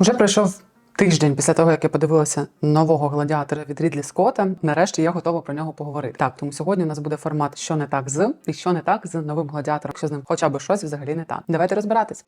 Уже пройшов тиждень після того, як я подивилася нового гладіатора від Рідлі Скотта. Нарешті я готова про нього поговорити. Так, тому сьогодні у нас буде формат, що не так з і що не так з новим гладіатором, якщо з ним хоча б щось взагалі не так. Давайте розбиратись.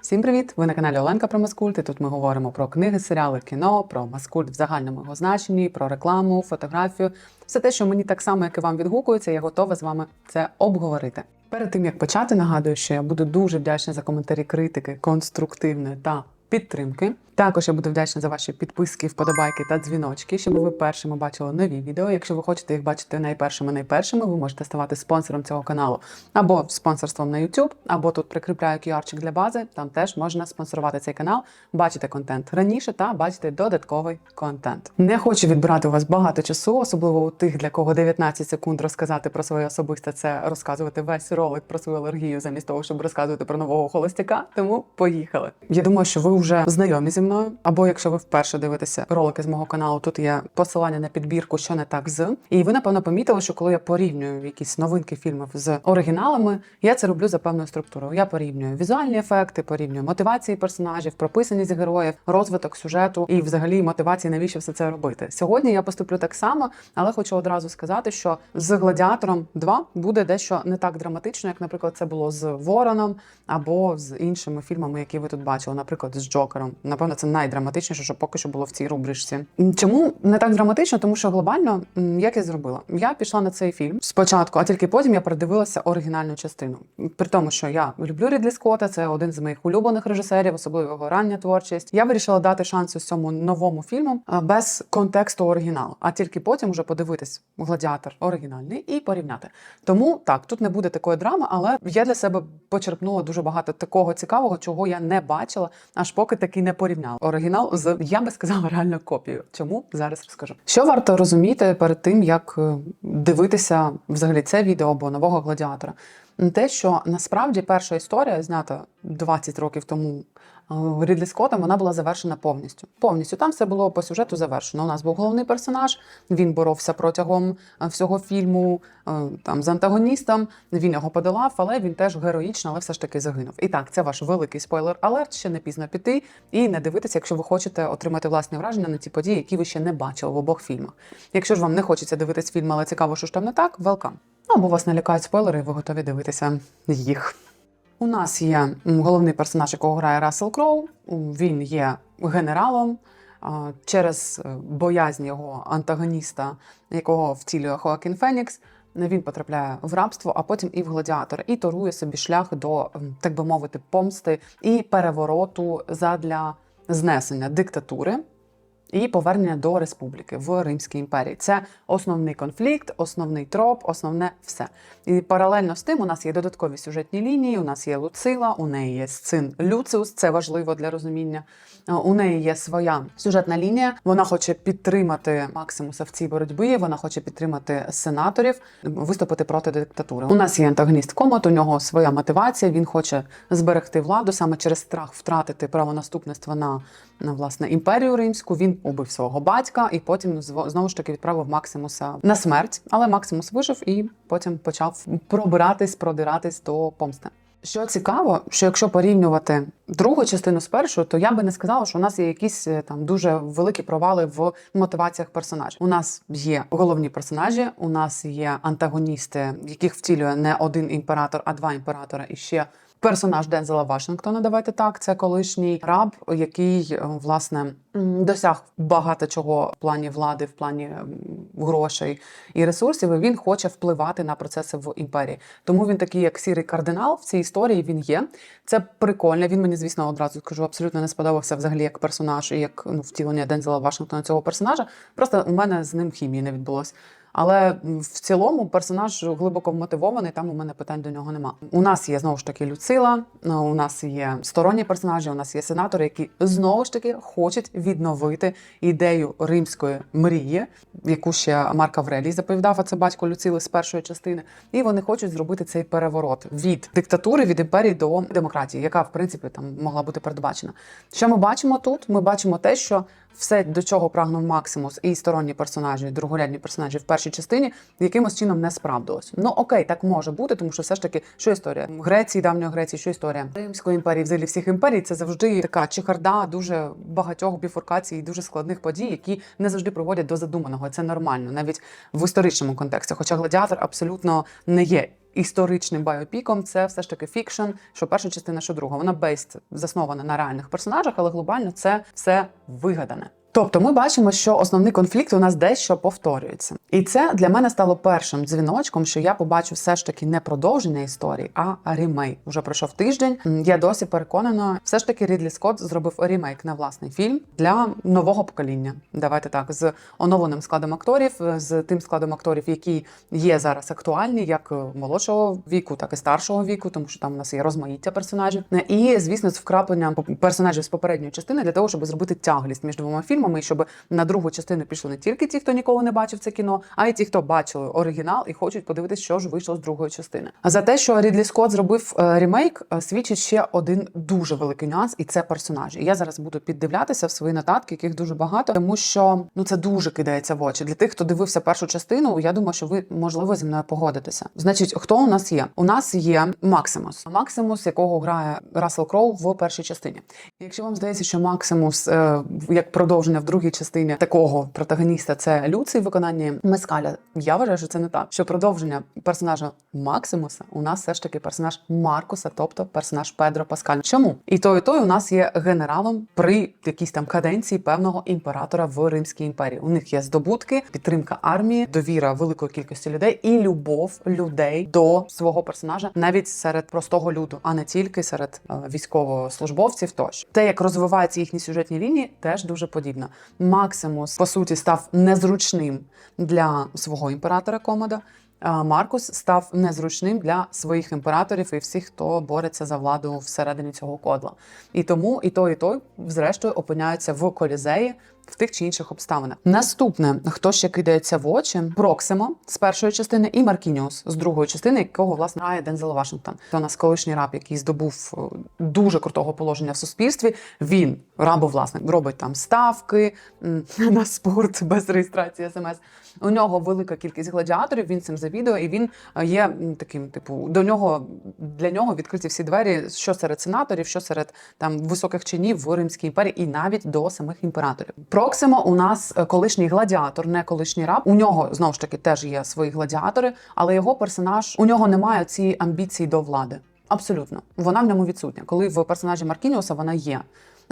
Всім привіт! Ви на каналі Оленка про Маскульт. І тут ми говоримо про книги, серіали, кіно, про Маскульт в загальному його значенні, про рекламу, фотографію. Все те, що мені так само, як і вам відгукується, я готова з вами це обговорити. Перед тим як почати, нагадую, що я буду дуже вдячна за коментарі критики, конструктивної та підтримки. Також я буду вдячна за ваші підписки, вподобайки та дзвіночки, щоб ви першими бачили нові відео. Якщо ви хочете їх бачити найпершими найпершими, ви можете ставати спонсором цього каналу або спонсорством на YouTube, або тут прикріпляю QR-чик для бази. Там теж можна спонсорувати цей канал, бачити контент раніше та бачити додатковий контент. Не хочу відбирати у вас багато часу, особливо у тих, для кого 19 секунд розказати про своє особисте, це розказувати весь ролик про свою алергію, замість того, щоб розказувати про нового холостяка. Тому поїхали. Я думаю, що ви вже знайомі зі мною. Або якщо ви вперше дивитеся ролики з мого каналу, тут є посилання на підбірку, що не так з. І ви напевно помітили, що коли я порівнюю якісь новинки фільмів з оригіналами, я це роблю за певною структурою. Я порівнюю візуальні ефекти, порівнюю мотивації персонажів, прописаність героїв, розвиток сюжету і, взагалі, мотивації, навіщо все це робити. Сьогодні я поступлю так само, але хочу одразу сказати, що з гладіатором 2 буде дещо не так драматично, як, наприклад, це було з Вороном або з іншими фільмами, які ви тут бачили, наприклад, з Джокером. Напевно, це найдраматичніше, що поки що було в цій рубричці. Чому не так драматично? Тому що глобально, як я зробила, я пішла на цей фільм спочатку, а тільки потім я передивилася оригінальну частину. При тому, що я люблю Рідлі Скотта, це один з моїх улюблених режисерів, особливо його рання творчість. Я вирішила дати шанс ось цьому новому фільму без контексту оригіналу, а тільки потім вже подивитись гладіатор оригінальний і порівняти. Тому так, тут не буде такої драми, але я для себе почерпнула дуже багато такого цікавого, чого я не бачила, аж поки таки не порівняла. Оригінал з я би сказала реально копією. Чому зараз розкажу? Що варто розуміти перед тим, як е, дивитися взагалі це відео або нового гладіатора? Те, що насправді перша історія, знята 20 років тому Рідлі Скоттом, вона була завершена повністю. Повністю там все було по сюжету завершено. У нас був головний персонаж, він боровся протягом е, всього фільму е, там з антагоністом. Він його подолав, але він теж героїчно, але все ж таки загинув. І так, це ваш великий спойлер алерт. Ще не пізно піти і не дивитися, якщо ви хочете отримати власне враження на ті події, які ви ще не бачили в обох фільмах. Якщо ж вам не хочеться дивитись фільм, але цікаво, що ж там не так, велкам. Ну, або вас налякають спойлери, і ви готові дивитися їх. У нас є головний персонаж, якого грає Рассел Кроу. Він є генералом. Через е, боязнь його антагоніста, якого втілює Хоакін Фенікс, він потрапляє в рабство, а потім і в гладіатора, і торує собі шлях до, так би мовити, помсти і перевороту задля знесення диктатури і повернення до республіки в Римській імперії. Це основний конфлікт, основний троп, основне все. І паралельно з тим у нас є додаткові сюжетні лінії. У нас є Луцила, у неї є син Люциус. Це важливо для розуміння. Е, У неї є своя сюжетна лінія. Вона хоче підтримати Максимуса в цій боротьбі. Вона хоче підтримати сенаторів, виступити проти диктатури. У нас є антагоніст Комот, у нього своя мотивація. Він хоче зберегти владу саме через страх втратити правонаступництво на, на власне імперію римську. Він убив свого батька і потім знову ж таки відправив Максимуса на смерть. Але Максимус вижив і потім почав пробиратись, продиратись до помсти. Що цікаво, що якщо порівнювати другу частину з першою, то я би не сказала, що у нас є якісь е, там дуже великі провали в мотиваціях персонажів. У нас є головні персонажі, у нас є антагоністи, яких втілює не один імператор, а два імператора і ще. Персонаж Дензела Вашингтона, давайте так, це колишній раб, який е, власне досяг багато чого в плані влади, в плані грошей і ресурсів. І він хоче впливати на процеси в імперії. Тому він такий, як сірий кардинал в цій історії. Він є. Це прикольно. Він мені, звісно, одразу скажу, абсолютно не сподобався взагалі як персонаж і як ну, втілення Дензела Вашингтона цього персонажа. Просто у мене з ним хімії не відбулось. Але в цілому персонаж глибоко вмотивований, там у мене питань до нього нема. У нас є знову ж таки Люцила, е, у нас є сторонні персонажі, у нас є сенатори, які знову ж таки хочуть відновити ідею римської мрії, яку ще Марк Аврелій заповідав, а це батько Люцили з першої частини. І вони хочуть зробити цей переворот від диктатури, від імперії до демократії, яка в принципі там могла бути передбачена. Що ми бачимо тут? Ми бачимо те, що все, до чого прагнув Максимус, і сторонні персонажі, і другорядні персонажі в першій частині, якимось чином не справдилось. Ну окей, так може бути, тому що все ж таки, що історія Греції, давньої Греції, що історія Римської імперії, взагалі всіх імперій, це завжди така чехарда дуже багатьох біфуркацій і дуже складних подій, які не завжди приводять до задуманого. Це нормально, навіть в історичному контексті. Хоча гладіатор абсолютно не є. Історичним байопіком це все ж таки фікшн, що перша частина, що друга. Вона бейст заснована на реальних персонажах, але глобально це все вигадане. Тобто ми бачимо, що основний конфлікт у нас дещо повторюється, і це для мене стало першим дзвіночком, що я побачу все ж таки не продовження історії, а ремейк. Уже пройшов тиждень. Я досі переконана, все ж таки Рідлі Скотт зробив ремейк на власний фільм для нового покоління. Давайте так, з оновленим складом акторів, з тим складом акторів, які є зараз актуальні, як е, молодшого віку, так і старшого віку, тому що там у нас є розмаїття персонажів. Е, І звісно, з вкрапленням персонажів з попередньої частини для того, щоб зробити тяглість між двома фільмами, і щоб на другу частину пішли не тільки ті, хто ніколи не бачив це кіно, а й ті, хто бачили оригінал і хочуть подивитися, що ж вийшло з другої частини. А за те, що Рідлі Скотт зробив е, ремейк, е, свідчить ще один дуже великий нюанс, і це персонажі. Я зараз буду піддивлятися в свої нотатки, яких дуже багато, тому що ну це дуже кидається в очі. Для тих, хто дивився першу частину, я думаю, що ви можливо зі мною погодитеся. Значить, хто у нас є? У нас є Максимус. Максимус, якого грає Рассел Кроу в першій частині. Якщо вам здається, що Максимус е, як продовження в другій частині такого протагоніста це Люций в виконанні Мескаля. Я вважаю, що це не так. Що продовження персонажа Максимуса у нас все ж таки персонаж Маркуса, тобто персонаж Педро Паскаль. Чому? І той, і той у нас є генералом при якійсь там каденції певного імператора в Римській імперії. У них є здобутки, підтримка армії, довіра великої кількості людей і любов людей до свого персонажа навіть серед простого люду, а не тільки серед е, військовослужбовців. Тощо те, як розвиваються їхні сюжетні лінії, теж дуже подібно. Максимус по суті став незручним для свого імператора Комода. Маркус став незручним для своїх імператорів і всіх, хто бореться за владу всередині цього кодла. І тому і той, і той, зрештою, опиняються в колізеї в тих чи інших обставинах. Наступне, хто ще кидається в очі, Проксимо з першої частини і Маркініус з другої частини, якого власне грає Дензел Вашингтон. Це у нас колишній раб, який здобув е, дуже крутого положення в суспільстві. Він рабовласник, робить там ставки на спорт без реєстрації смс. У нього велика кількість гладіаторів. Він цим завідує, і він е, є таким, типу, до нього для нього відкриті всі двері, що серед сенаторів, що серед там високих чинів в Римській імперії, і навіть до самих імператорів. Проксимо у нас е, колишній гладіатор, не колишній раб. У нього знову ж таки теж є свої гладіатори, але його персонаж у нього немає цієї амбіції до влади. Абсолютно, вона в ньому відсутня. Коли в персонажі Маркініуса вона є.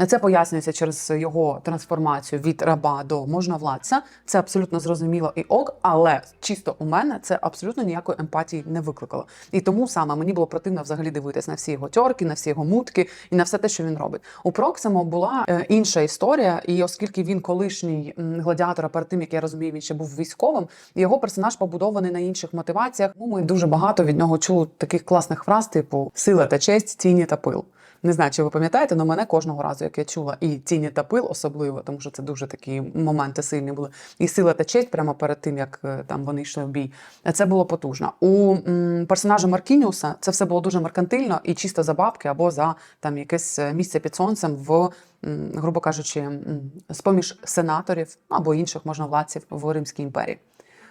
Це пояснюється через його трансформацію від раба до можновладця. Це абсолютно зрозуміло і ок, але чисто у мене це абсолютно ніякої емпатії не викликало. І тому саме мені було противно взагалі дивитись на всі його тьорки, на всі його мутки і на все те, що він робить. У Проксимо була е, інша історія, і оскільки він колишній гладіатор, а перед тим як я розумію, він ще був військовим. Його персонаж побудований на інших мотиваціях. Ну, ми дуже багато від нього чули таких класних фраз, типу сила та честь, тіні та пил. Не знаю, чи ви пам'ятаєте, але мене кожного разу, як я чула, і тіні та пил особливо, тому що це дуже такі моменти сильні були. І сила та честь прямо перед тим, як е, там вони йшли в бій. Це було потужно. У персонажа Маркініуса це все було дуже меркантильно і чисто за бабки або за там якесь е, місце під сонцем в. Грубо кажучи, з-поміж сенаторів або інших можновладців в Римській імперії.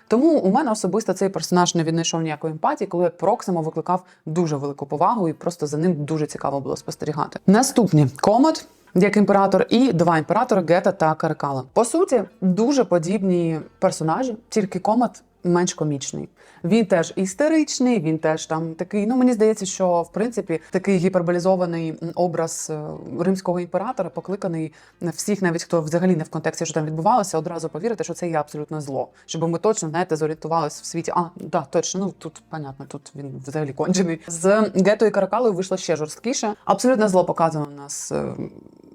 Тому у мене особисто цей персонаж не віднайшов ніякої емпатії, коли Проксимо викликав дуже велику повагу, і просто за ним дуже цікаво було спостерігати. Наступні комод. Як імператор, і два імператори Гета та Каракала. По суті, дуже подібні персонажі, тільки комат менш комічний. Він теж істеричний, він теж там такий. Ну мені здається, що в принципі такий гіперболізований образ е, римського імператора покликаний всіх, навіть хто взагалі не в контексті, що там відбувалося, одразу повірити, що це є абсолютно зло. Щоб ми точно знаєте, зорієнтувалися в світі. А да, точно, ну тут понятно, тут він взагалі кончений. З Гето і Каракалою вийшло ще жорсткіше. Абсолютно зло показано у нас. е,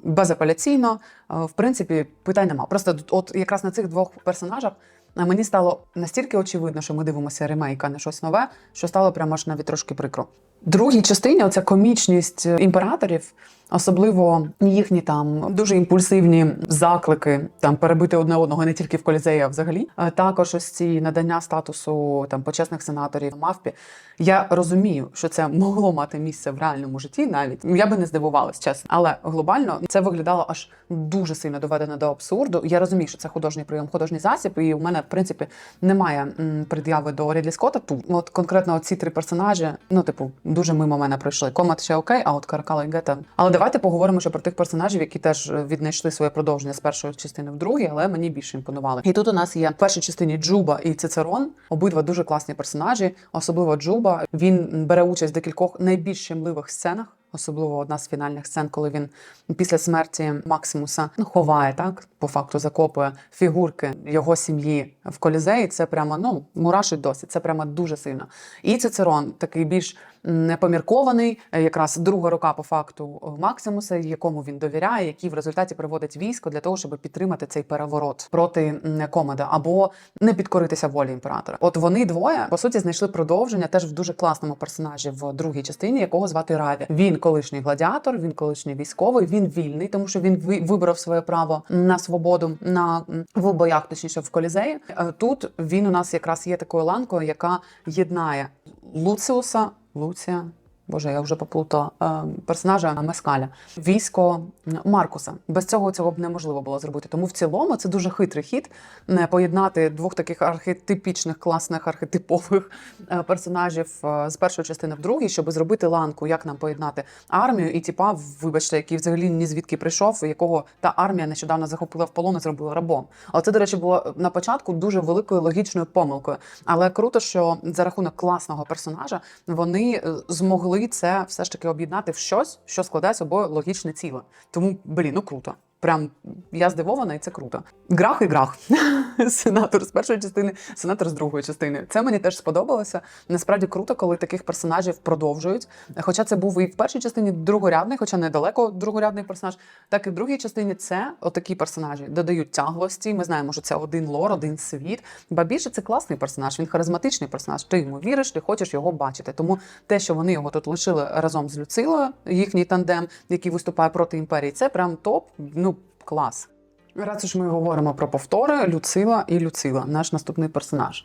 Безапеляційно, Е, в принципі, питань нема. Просто от якраз на цих двох персонажах а мені стало настільки очевидно, що ми дивимося ремейка на щось нове, що стало прямо аж навіть трошки прикро. Другій частині оця комічність імператорів, особливо їхні там дуже імпульсивні заклики там перебити одне одного не тільки в колізеї, а взагалі. А також ось ці надання статусу там почесних сенаторів мавпі. Я розумію, що це могло мати місце в реальному житті, навіть я би не здивувалась, чесно. Але глобально це виглядало аж дуже сильно доведено до абсурду. Я розумію, що це художній прийом, художній засіб, і у мене в принципі немає пред'яви до Рідлі Скотта тут. От конкретно ці три персонажі, ну типу, дуже мимо мене пройшли. Комат ще окей, а от Каракала і Гета. Але давайте поговоримо ще про тих персонажів, які теж віднайшли своє продовження з першої частини в другій, але мені більше імпонували. І тут у нас є в першій частині Джуба і Цицерон. Обидва дуже класні персонажі, особливо Джуба. Він бере участь в декількох найбільш щемливих сценах. Особливо одна з фінальних сцен, коли він після смерті Максимуса ну, ховає так, по факту закопує фігурки його сім'ї в колізеї. Це прямо ну мурашить досить. Це прямо дуже сильно. І Цицерон такий більш м, непоміркований, е, якраз друга рука по факту Максимуса, якому він довіряє, який в результаті приводить військо для того, щоб підтримати цей переворот проти м, Комода або не підкоритися волі імператора. От вони двоє по суті знайшли продовження теж в дуже класному персонажі в другій частині, якого звати Раві. Він колишній гладіатор, він колишній військовий, він вільний, тому що він ви- вибрав своє право на свободу на в боях, точніше в колізеї. Е, Тут він у нас якраз є такою ланкою, яка єднає Луціуса, Луція. Боже, я вже поплутала е, персонажа Мескаля, військо Маркуса. Без цього цього б неможливо було зробити. Тому в цілому це дуже хитрий хід не поєднати двох таких архетипічних, класних архетипових е, персонажів е, з першої частини в другій, щоб зробити ланку, як нам поєднати армію і тіпа, вибачте, який взагалі ні звідки прийшов, якого та армія нещодавно захопила в полон і зробила рабом. Але це, до речі, було на початку дуже великою логічною помилкою. Але круто, що за рахунок класного персонажа вони е, змогли це все ж таки об'єднати в щось, що складає собою логічне ціле. Тому, блін, ну круто. Прям я здивована, і це круто. Грах і грах. Сенатор з першої частини, сенатор з другої частини. Це мені теж сподобалося. Насправді круто, коли таких персонажів продовжують. Хоча це був і в першій частині другорядний, хоча недалеко другорядний персонаж, так і в другій частині це отакі персонажі додають тяглості. Ми знаємо, що це один лор, один світ. Ба більше це класний персонаж, він харизматичний персонаж. Ти йому віриш, ти хочеш його бачити. Тому те, що вони його тут лишили разом з Люцилою, їхній тандем, який виступає проти імперії, це прям топ. Ну клас. Раз уж ми говоримо про повтори, Люцила і Люцила, наш наступний персонаж.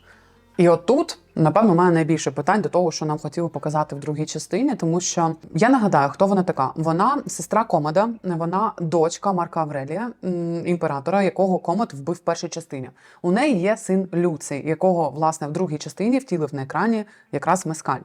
І отут, напевно, мене найбільше питань до того, що нам хотіли показати в другій частині, тому що я нагадаю, хто вона така. Вона сестра Комода, вона дочка Марка Аврелія, імператора, якого Комод вбив в першій частині. У неї є син Люций, якого власне в другій частині втілив на екрані якраз Мескаль.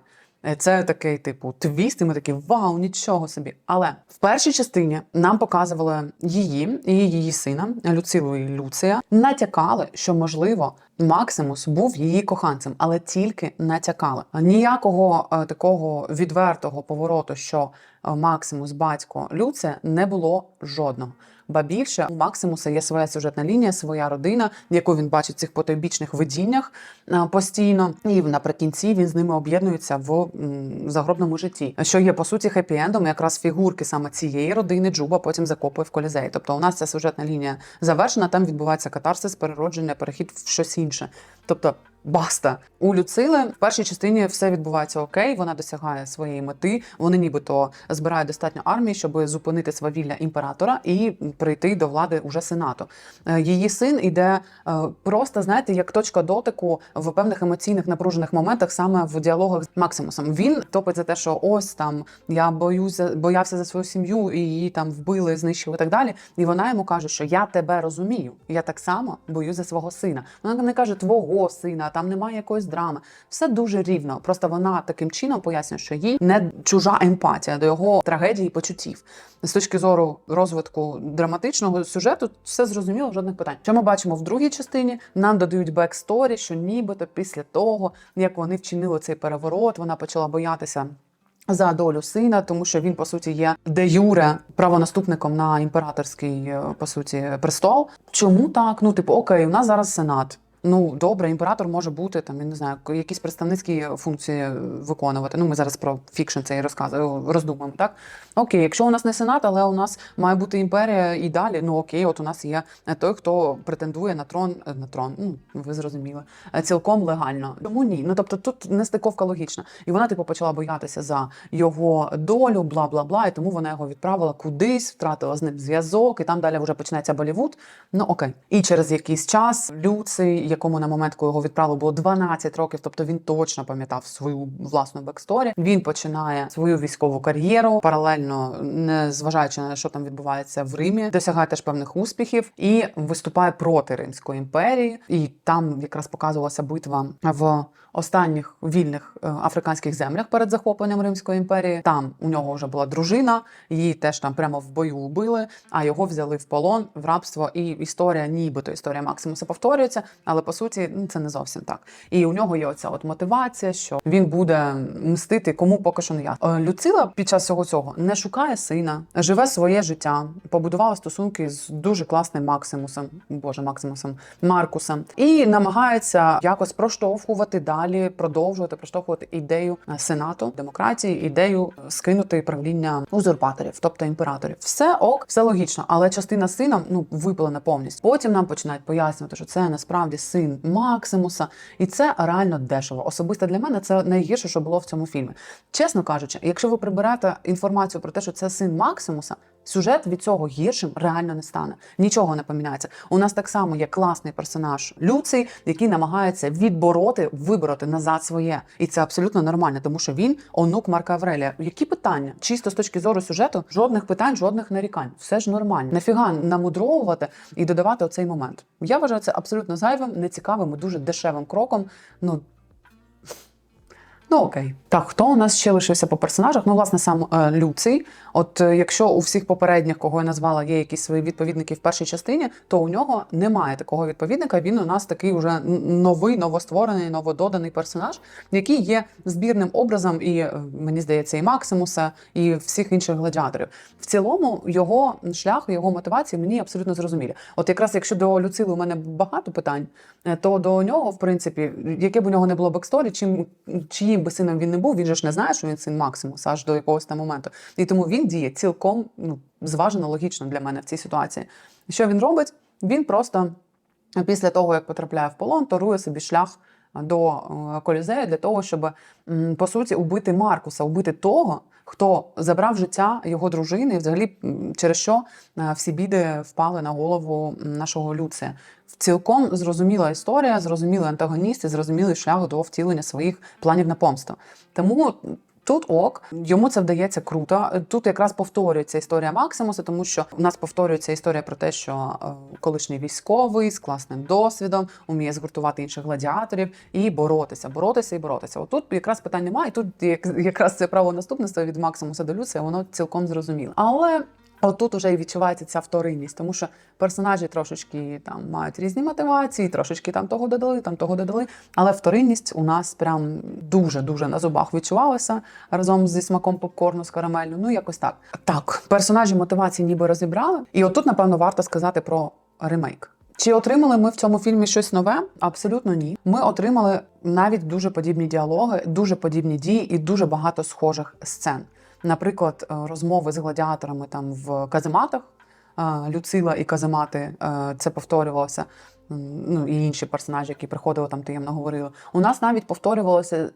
Е, Це такий типу твіст, і ми такі вау, нічого собі. Але в першій частині нам показували її і її сина Люцилу і Люція. Натякали, що можливо Максимус був її коханцем, але тільки натякали. Ніякого е, такого відвертого повороту, що е, Максимус, батько Люція, не було жодного. Ба більше у Максимуса є своя сюжетна лінія, своя родина, яку він бачить в цих потойбічних видіннях постійно. І наприкінці він з ними об'єднується в загробному житті, що є по суті хеппі-ендом, якраз фігурки саме цієї родини Джуба потім закопує в колізеї. Тобто, у нас ця сюжетна лінія завершена. Там відбувається катарсис, переродження, перехід в щось інше. Тобто. Баста у Люцили в першій частині все відбувається окей. Вона досягає своєї мети. Вони нібито збирають достатньо армії, щоб зупинити свавілля імператора і прийти до влади уже сенату. Е, Її син іде е, просто, знаєте, як точка дотику в певних емоційних напружених моментах, саме в діалогах з Максимусом. Він топить за те, що ось там я боюся, боявся за свою сім'ю, і її там вбили, знищили і так далі. І вона йому каже, що я тебе розумію. Я так само боюсь за свого сина. Вона не каже твого сина, там немає якоїсь драми. Все дуже рівно. Просто вона таким чином пояснює, що їй не чужа емпатія до його трагедії і почуттів. З точки зору розвитку драматичного сюжету, все зрозуміло, жодних питань. Що ми бачимо в другій частині? Нам додають бексторі, що нібито після того, як вони вчинили цей переворот, вона почала боятися. За долю сина, тому що він по суті є де юре правонаступником на імператорський е, по суті престол. Чому так? Ну, типу, окей, у нас зараз сенат. Ну, добре, імператор може бути там, я не знаю, якісь представницькі функції виконувати. Ну, ми зараз про фікшн цей розказ роздумуємо, так? Окей, якщо у нас не сенат, але у нас має бути імперія і далі. Ну окей, от у нас є той, хто претендує на трон е, на трон. Ну ви зрозуміли, е, цілком легально. Тому ні. Ну тобто тут нестиковка логічна. І вона типу почала боятися за його долю, бла бла бла. І тому вона його відправила кудись, втратила з ним зв'язок, і там далі вже починається Болівуд. Ну окей. І через якийсь час Люций, якому на момент, його відправили, було 12 років, тобто він точно пам'ятав свою власну бексторі. Він починає свою військову кар'єру паралельно, не зважаючи на що там відбувається в Римі, досягає теж певних успіхів і виступає проти Римської імперії. І там якраз показувалася битва в останніх вільних е, африканських землях перед захопленням Римської імперії. Там у нього вже була дружина, її теж там прямо в бою убили, а його взяли в полон в рабство. І історія, нібито історія Максимуса повторюється, але по суті ну, це не зовсім так. І у нього є оця от мотивація, що він буде мстити кому поки що не я. Е, Люцила під час всього цього не шукає сина, живе своє життя, побудувала стосунки з дуже класним Максимусом, боже Максимусом Маркусом, і намагається якось проштовхувати далі, продовжувати проштовхувати ідею е, сенату демократії, ідею скинути правління узурпаторів, тобто імператорів. Все ок, все логічно, але частина сина ну випалена повністю. Потім нам починають пояснювати, що це насправді син Максимуса, і це реально дешево. Особисто для мене це найгірше, що було в цьому фільмі. Чесно кажучи, якщо ви приберете інформацію про те, що це син Максимуса. Сюжет від цього гіршим реально не стане. Нічого не поміняється. У нас так само є класний персонаж Люций, який намагається відбороти, вибороти назад своє. І це абсолютно нормально, тому що він онук Марка Аврелія. Які питання? Чисто з точки зору сюжету, жодних питань, жодних нарікань. Все ж нормально. Нафіга намудровувати і додавати оцей момент. Я вважаю це абсолютно зайвим, нецікавим і дуже дешевим кроком. Ну Ну окей, так хто у нас ще лишився по персонажах? Ну, власне, сам е, Люций. От е, якщо у всіх попередніх, кого я назвала, є якісь свої відповідники в першій частині, то у нього немає такого відповідника. Він у нас такий вже новий, новостворений, новододаний персонаж, який є збірним образом, і е, мені здається, і Максимуса, і всіх інших гладіаторів. В цілому його шлях, його мотивації мені абсолютно зрозумілі. От якраз якщо до Люцили у мене багато питань, то до нього, в принципі, яке б у нього не було бексторі, чим чиїм би сином він не був, він же ж не знає, що він син Максимуса аж до якогось там моменту. І тому він діє цілком ну, зважено логічно для мене в цій ситуації. Що він робить? Він просто після того, як потрапляє в полон, торує собі шлях до е, колізею для того, щоб по суті убити Маркуса, убити того, хто забрав життя його дружини, і взагалі через що е, всі біди впали на голову нашого Люція. Цілком зрозуміла історія, зрозумілий антагоніст і зрозумілий шлях до втілення своїх планів на помсту. Тому Тут ок, йому це вдається круто. Тут якраз повторюється історія Максимуса, тому що у нас повторюється історія про те, що е, колишній військовий з класним досвідом уміє згуртувати інших гладіаторів і боротися, боротися і боротися. Отут якраз питань немає. І тут як, якраз це право наступництва від Максимуса до Люція, воно цілком зрозуміло. Але Отут уже і відчувається ця вторинність, тому що персонажі трошечки там мають різні мотивації, трошечки там того додали, там того додали. Але вторинність у нас прям дуже дуже на зубах відчувалася разом зі смаком попкорну з карамеллю. Ну якось так. Так, персонажі мотивації ніби розібрали. І отут, напевно, варто сказати про ремейк. Чи отримали ми в цьому фільмі щось нове? Абсолютно ні. Ми отримали навіть дуже подібні діалоги, дуже подібні дії і дуже багато схожих сцен. Наприклад, е, розмови з гладіаторами там в казематах. е, Люцила і каземати е, це повторювалося. Ну і інші персонажі, які приходили там таємно говорили. У нас навіть повторювалися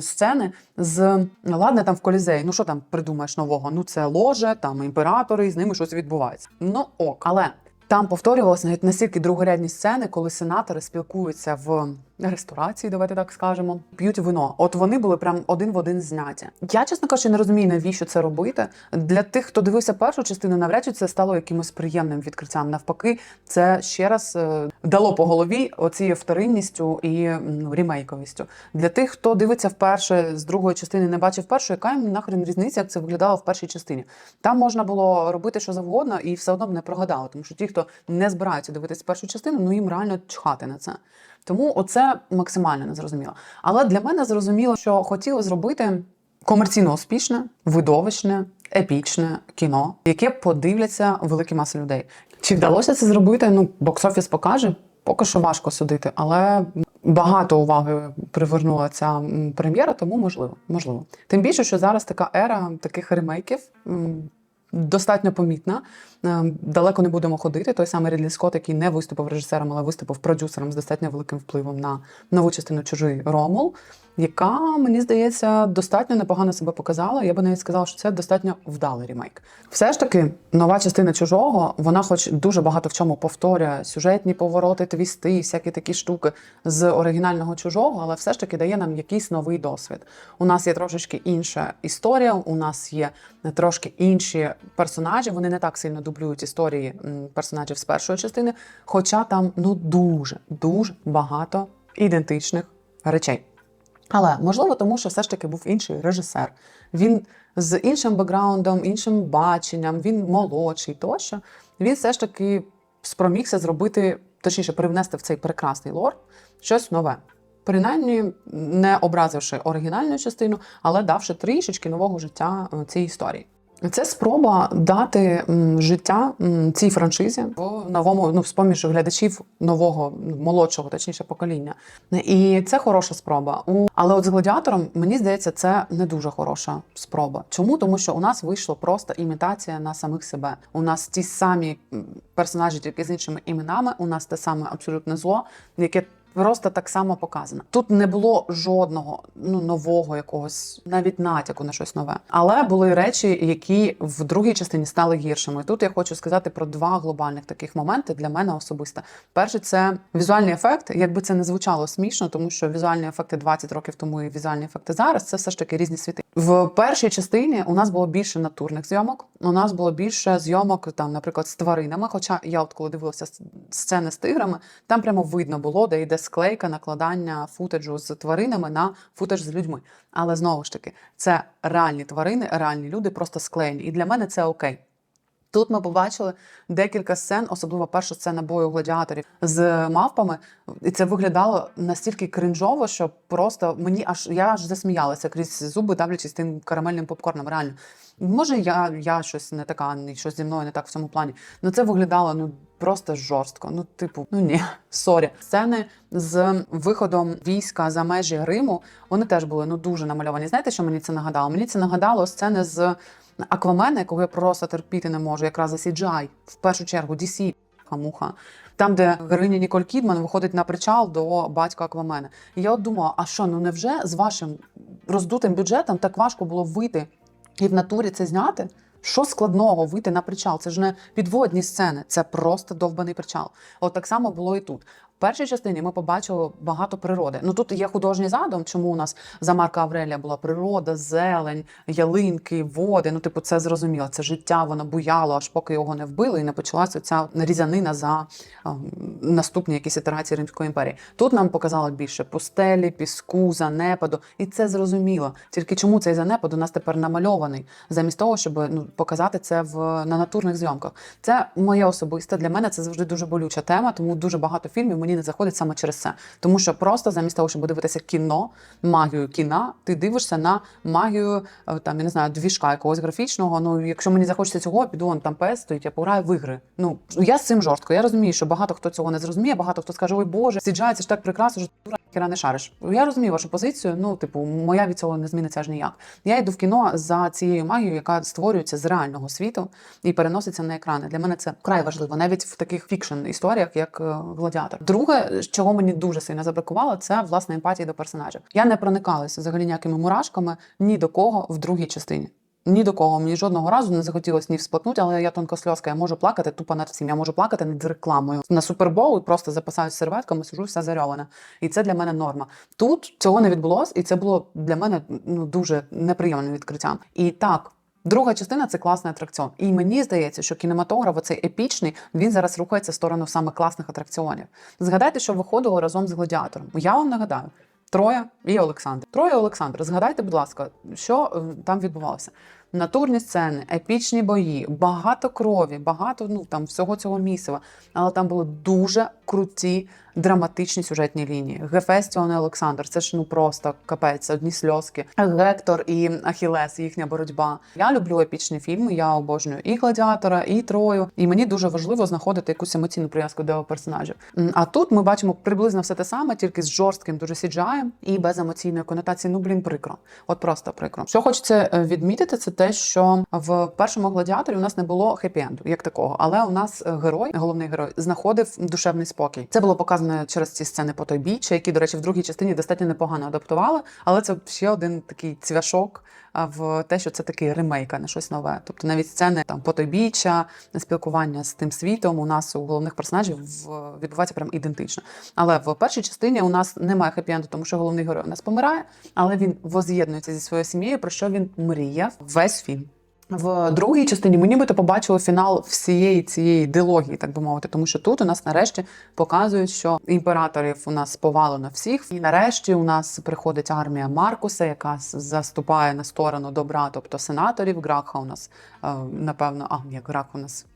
сцени з ладне там в колізеї. Ну що там придумаєш нового? Ну це ложе, там імператори, і з ними щось відбувається. Ну ок, але там повторювалося навіть настільки другорядні сцени, коли сенатори спілкуються в ресторації, давайте так скажемо, п'ють вино. От вони були прям один в один зняті. Я, чесно кажучи, не розумію, навіщо це робити. Для тих, хто дивився першу частину, навряд чи це стало якимось приємним відкриттям. Навпаки, це ще раз е, дало по голові оцією вторинністю і ну, рімейковістю. Для тих, хто дивиться вперше з другої частини, не бачив першої, яка їм нахрен різниця, як це виглядало в першій частині. Там можна було робити що завгодно, і все одно б не прогадали, тому що ті, хто не збираються дивитися першу частину, ну їм реально чхати на це. Тому оце максимально незрозуміло. Але для мене зрозуміло, що хотіли зробити комерційно успішне, видовищне, епічне кіно, яке подивляться великі маси людей. Чи вдалося це зробити? Ну, бокс-офіс покаже. Поки що важко судити, але багато уваги привернула ця прем'єра, тому можливо, можливо. Тим більше, що зараз така ера таких ремейків. Достатньо помітна. Е, Далеко не будемо ходити. Той самий Рідлі Скотт, який не виступив режисером, але виступив продюсером з достатньо великим впливом на нову частину чужий Ромул, яка, мені здається, достатньо непогано себе показала. Я би навіть сказала, що це достатньо вдалий ремейк. Все ж таки, нова частина чужого, вона, хоч дуже багато в чому повторює сюжетні повороти, твісти, всякі такі штуки з оригінального чужого, але все ж таки дає нам якийсь новий досвід. У нас є трошечки інша історія, у нас є трошки інші персонажі. Вони не так сильно дублюють історії персонажів з першої частини, хоча там ну дуже дуже багато ідентичних речей. Але можливо, тому що все ж таки був інший режисер. Він з іншим бекграундом, іншим баченням, він молодший тощо. Він все ж таки спромігся зробити, точніше, привнести в цей прекрасний лор щось нове. Принаймні, не образивши оригінальну частину, але давши трішечки нового життя е, цій історії. Це спроба дати життя цій франшизі в новому, ну, з поміж глядачів нового, молодшого, точніше, покоління. І це хороша спроба. Але от з гладіатором, мені здається, це не дуже хороша спроба. Чому? Тому що у нас вийшло просто імітація на самих себе. У нас ті самі персонажі, тільки з іншими іменами. У нас те саме абсолютне зло, яке просто так само показано. Тут не було жодного ну нового якогось навіть натяку на щось нове. Але були речі, які в другій частині стали гіршими. Тут я хочу сказати про два глобальних таких моменти для мене особисто. Перший це візуальний ефект. Якби це не звучало смішно, тому що візуальні ефекти 20 років тому і візуальні ефекти зараз це все ж таки різні світи. В першій частині у нас було більше натурних зйомок. У нас було більше зйомок, там, наприклад, з тваринами. Хоча я, от коли дивилася сцени з тиграми, там прямо видно було, де йде склейка накладання футажу з тваринами на футаж з людьми. Але знову ж таки, це реальні тварини, реальні люди, просто склеєні. І для мене це окей. Тут ми побачили декілька сцен, особливо перша сцена бою гладіаторів з мавпами. І це виглядало настільки кринжово, що просто мені аж я аж засміялася крізь зуби, давлячись тим карамельним попкорном. Реально, може, я, я щось не така, щось зі мною не так в цьому плані. Ну це виглядало ну просто жорстко. Ну, типу, ну ні, сорі. Сцени з виходом війська за межі Риму вони теж були ну дуже намальовані. Знаєте, що мені це нагадало? Мені це нагадало сцени з Аквамена, якого я просто терпіти не можу, якраз за CGI, в першу чергу DC, хамуха. Там, де героїня Ніколь Кідман виходить на причал до батька Аквамена. І я от думала, а що, ну невже з вашим роздутим бюджетом так важко було вийти і в натурі це зняти? Що складного вийти на причал? Це ж не підводні сцени, це просто довбаний причал. От так само було і тут. Першій частині ми побачили багато природи. Ну тут є художній задум, чому у нас за Марка Аврелія була природа, зелень, ялинки, води. Ну, типу, це зрозуміло. Це життя, воно буяло, аж поки його не вбили, і не почалася ця різанина за а, наступні якісь ітерації Римської імперії. Тут нам показали більше пустелі, піску, занепаду, і це зрозуміло. Тільки чому цей занепад у нас тепер намальований, замість того, щоб ну показати це в на натурних зйомках. Це моє особисте. Для мене це завжди дуже болюча тема, тому дуже багато фільмів мені не заходить саме через це. Тому що просто замість того, щоб дивитися кіно, магію кіна, ти дивишся на магію е, там, я не знаю, двіжка якогось графічного. Ну, якщо мені захочеться цього, піду он там PS стоїть, я пограю в ігри. Ну я з цим жорстко. Я розумію, що багато хто цього не зрозуміє, багато хто скаже, ой Боже, сіджає, це ж так прекрасно, що дура хіра не шариш. Я розумію вашу позицію. Ну, типу, моя від цього не зміниться аж ніяк. Я йду в кіно за цією магією, яка створюється з реального світу і переноситься на екрани. Для мене це вкрай важливо, навіть в таких фікшн історіях, як е, гладіатор. Друге, чого мені дуже сильно забракувало, це власне емпатії до персонажів. Я не проникалася взагалі ніякими мурашками ні до кого в другій частині. Ні до кого мені жодного разу не захотілося ні всплакнути, але я тонкосльозка, я можу плакати тупо над всім. Я можу плакати над рекламою на супербол і просто запасаюсь серветками, сижу вся зарьована. І це для мене норма. Тут цього не відбулося, і це було для мене ну дуже неприємним відкриттям. І так. Друга частина це класний атракціон. І мені здається, що кінематограф, оцей епічний, він зараз рухається в сторону саме класних атракціонів. Згадайте, що виходило разом з гладіатором. Я вам нагадаю: Троя і Олександр. Троя і Олександр. Згадайте, будь ласка, що е, там відбувалося. Натурні сцени, епічні бої, багато крові, багато ну там всього цього місива. Але там були дуже круті драматичні сюжетні лінії. Гефестіон і Олександр, це ж ну просто капець, одні сльозки. Гектор і Ахілес, їхня боротьба. Я люблю епічні фільми. Я обожнюю і гладіатора, і трою. І мені дуже важливо знаходити якусь емоційну прив'язку до персонажів. А тут ми бачимо приблизно все те саме, тільки з жорстким дуже CGI і без емоційної конотації. Ну блін, прикро. От просто прикро. Що хочеться е, відмітити, це те, що в першому гладіаторі у нас не було хеппі-енду, як такого, але у нас е, герой, головний герой, знаходив душевний спокій. Це було показано через ці сцени по той біччя, які, до речі, в другій частині достатньо непогано адаптували. Але це ще один такий цвяшок в те, що це такий ремейк, а не щось нове. Тобто навіть сцени там потойбіччя, спілкування з тим світом у нас у головних персонажів відбувається прям ідентично. Але в першій частині у нас немає хеппі-енду, тому що головний герой у нас помирає, але він воз'єднується зі своєю сім'єю, про що він мріяв весь фільм. В другій частині ми нібито побачили фінал всієї цієї дилогії, так би мовити, тому що тут у нас нарешті показують, що імператорів у нас повалено всіх, і нарешті у нас приходить армія Маркуса, яка заступає на сторону добра, тобто сенаторів. Граха у нас е, напевно, а як Грах у нас.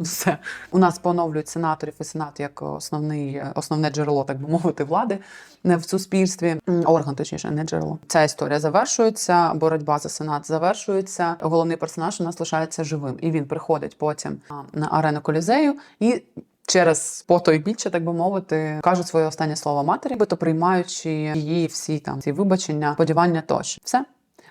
Все у нас поновлюють сенаторів і сенат як основний основне джерело, так би мовити, влади не в суспільстві. Орган, точніше, не джерело. Ця історія завершується. Боротьба за сенат завершується. Головний персонаж у нас лишається живим, і він приходить потім на арену колізею і. Через пото і більше, так би мовити, кажуть своє останнє слово матері, бито приймаючи її всі там ці вибачення, сподівання тощо. Все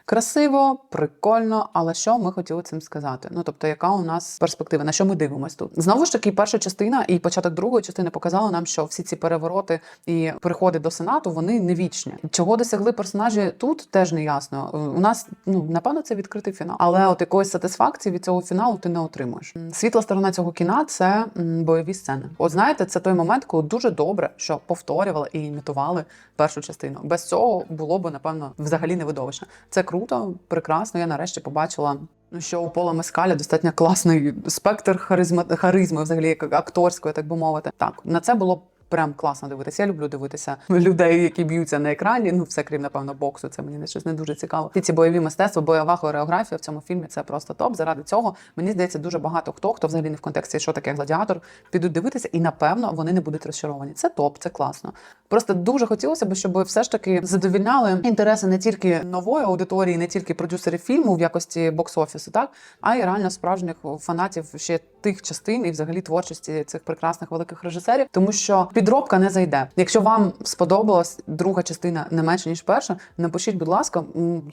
красиво, прикольно. Але що ми хотіли цим сказати? Ну тобто, яка у нас перспектива? На що ми дивимось тут? Знову ж таки, перша частина і початок другої частини показали нам, що всі ці перевороти і приходи до сенату вони не вічні. Чого досягли персонажі тут, теж не ясно. У нас ну напевно це відкритий фінал, але от якоїсь сатисфакції від цього фіналу ти не отримуєш. Світла сторона цього кіна це бойові сцени. От знаєте, це той момент, коли дуже добре, що повторювали і імітували першу частину. Без цього було б напевно взагалі не видовищно. Це круто, прекрасно. Я нарешті побачила. Що у Пола Мескаля достатньо класний спектр харизма, харизми, взагалі акторської, так би мовити. Так, на це було прям класно дивитися. Я люблю дивитися людей, які б'ються на екрані. Ну, все крім, напевно, боксу. Це мені не щось не дуже цікаво. Ці ці бойові мистецтва, бойова хореографія в цьому фільмі це просто топ. Заради цього мені здається, дуже багато хто, хто взагалі не в контексті, що таке гладіатор, підуть дивитися, і напевно вони не будуть розчаровані. Це топ, це класно. Просто дуже хотілося б, щоб все ж таки задовільняли інтереси не тільки нової аудиторії, не тільки продюсерів фільму в якості бокс-офісу, так а й реально справжніх фанатів ще тих частин і взагалі творчості цих прекрасних великих режисерів, тому що підробка не зайде. Якщо вам сподобалась друга частина не менше ніж перша, напишіть, будь ласка,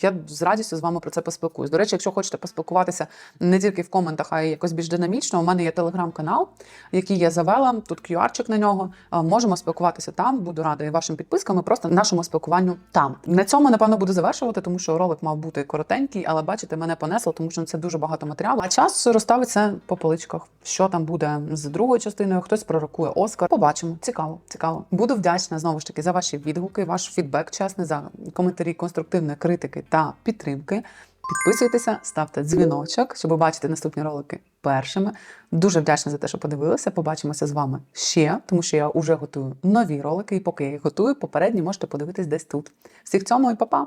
я з радістю з вами про це поспілкуюсь. До речі, якщо хочете поспілкуватися не тільки в коментах, а й якось більш динамічно, у мене є телеграм-канал, який я завела. Тут QR-чик на нього. Можемо спілкуватися там. Буду рада і вашим підпискам, і просто нашому спілкуванню там. На цьому напевно буду завершувати, тому що ролик мав бути коротенький, але бачите, мене понесло, тому що це дуже багато матеріалу. А час розставиться по поличках. Що там буде з другою частиною? Хтось пророкує Оскар. Побачимо. Цікаво, цікаво. Буду вдячна знову ж таки за ваші відгуки, ваш фідбек чесний, за коментарі, конструктивної критики та підтримки. Підписуйтеся, ставте дзвіночок, щоб бачити наступні ролики першими. Дуже вдячна за те, що подивилися. Побачимося з вами ще, тому що я вже готую нові ролики, і поки я їх готую, попередні можете подивитись десь тут. Всіх цьому і па-па!